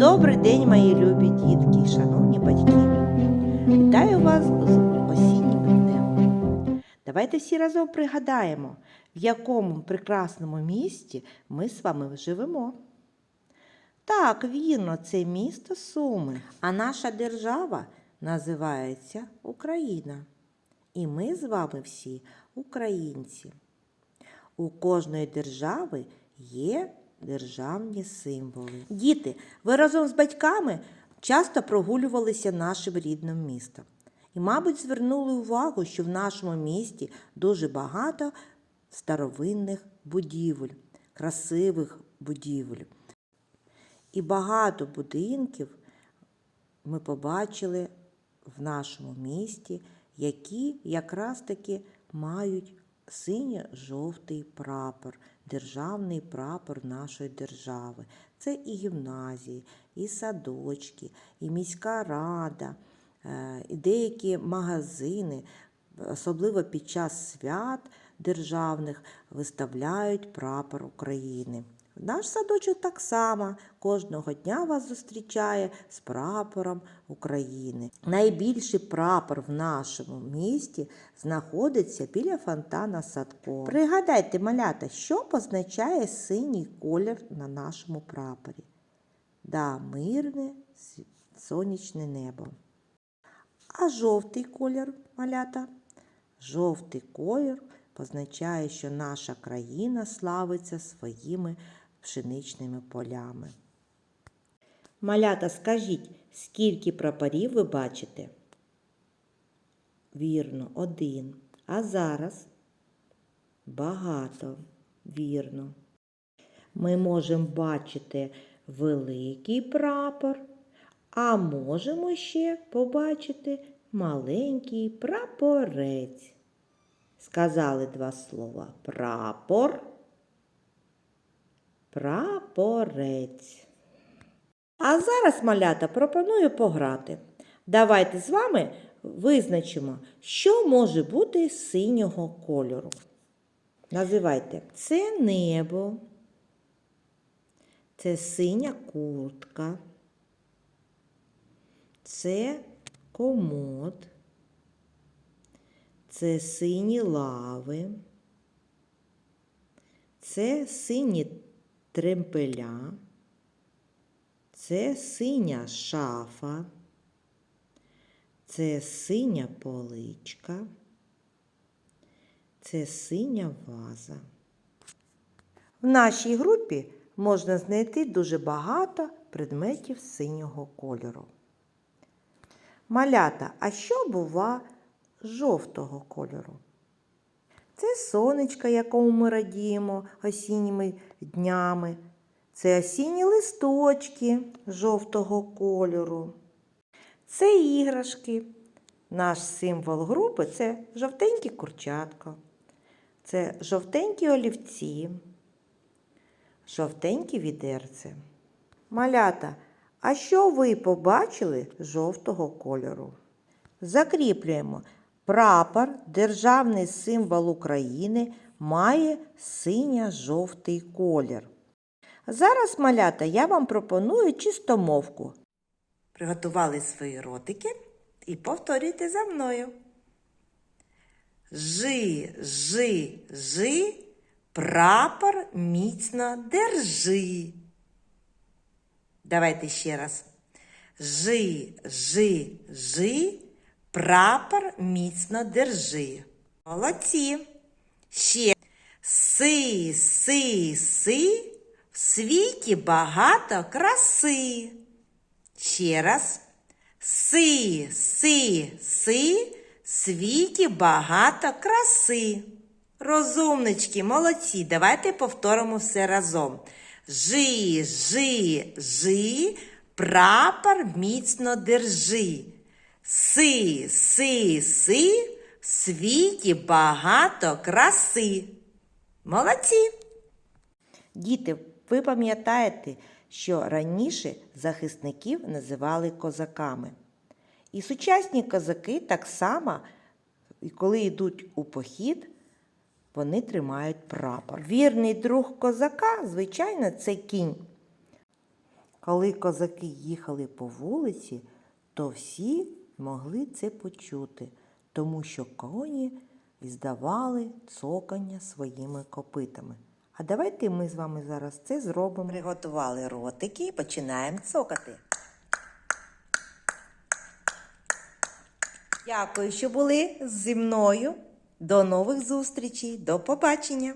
Добрий день, мої любі дітки, шановні батьки. Вітаю вас з осіннім днем. Давайте всі разом пригадаємо, в якому прекрасному місті ми з вами живемо. Так, вірно, це місто Суми, а наша держава називається Україна. І ми з вами всі українці. У кожної держави є державні символи. Діти, ви разом з батьками часто прогулювалися нашим рідним містом. І, мабуть, звернули увагу, що в нашому місті дуже багато старовинних будівель, красивих будівель. І багато будинків ми побачили в нашому місті, які якраз таки мають синьо-жовтий прапор, державний прапор нашої держави. Це і гімназії, і садочки, і міська рада, е, і деякі магазини, особливо під час свят державних, виставляють прапор України. Наш садочок так само кожного дня вас зустрічає з прапором України. Найбільший прапор в нашому місті знаходиться біля фонтана Садко. Пригадайте, малята, що позначає синій колір на нашому прапорі? Да, мирне сонячне небо. А жовтий колір, малята? Жовтий колір позначає, що наша країна славиться своїми пшеничними полями. Малята, скажіть, скільки прапорів ви бачите? Вірно, один. А зараз багато. Вірно. Ми можемо бачити великий прапор, а можемо ще побачити маленький прапорець. Сказали два слова прапор, прапорець. А зараз, малята, пропоную пограти. Давайте з вами визначимо, що може бути синього кольору. Називайте це небо, це синя куртка, це комод, це сині лави, це сині тремпеля, це синя шафа, це синя поличка, це синя ваза. В нашій групі можна знайти дуже багато предметів синього кольору. Малята, а що бува жовтого кольору? Це сонечко, якому ми радіємо осінніми днями. Це осінні листочки жовтого кольору. Це іграшки. Наш символ групи це жовтенькі курчатка. Це жовтенькі олівці, жовтенькі відерце. Малята, а що ви побачили жовтого кольору? Закріплюємо. Прапор, державний символ України, має синьо-жовтий колір. Зараз, малята, я вам пропоную чистомовку. Приготували свої ротики і повторюйте за мною. Жи, жи, жи, прапор міцно держи. Давайте ще раз. Жи, жи, жи, прапор міцно держи. Молодці. Ще. Си, си, си, в світі багато краси. Ще раз. Си, си, си, в світі багато краси. Розумнички, молодці, давайте повторимо все разом. Жи, жи, жи, прапор міцно держи. Си, си, си, в світі багато краси. Молодці! Діти, ви пам'ятаєте, що раніше захисників називали козаками. І сучасні козаки так само, коли йдуть у похід, вони тримають прапор. Вірний друг козака, звичайно, це кінь. Коли козаки їхали по вулиці, то всі могли це почути, тому що коні іздавали цокання своїми копитами. А давайте ми з вами зараз це зробимо. Приготували ротики і починаємо цокати. Дякую, що були зі мною. До нових зустрічей. До побачення!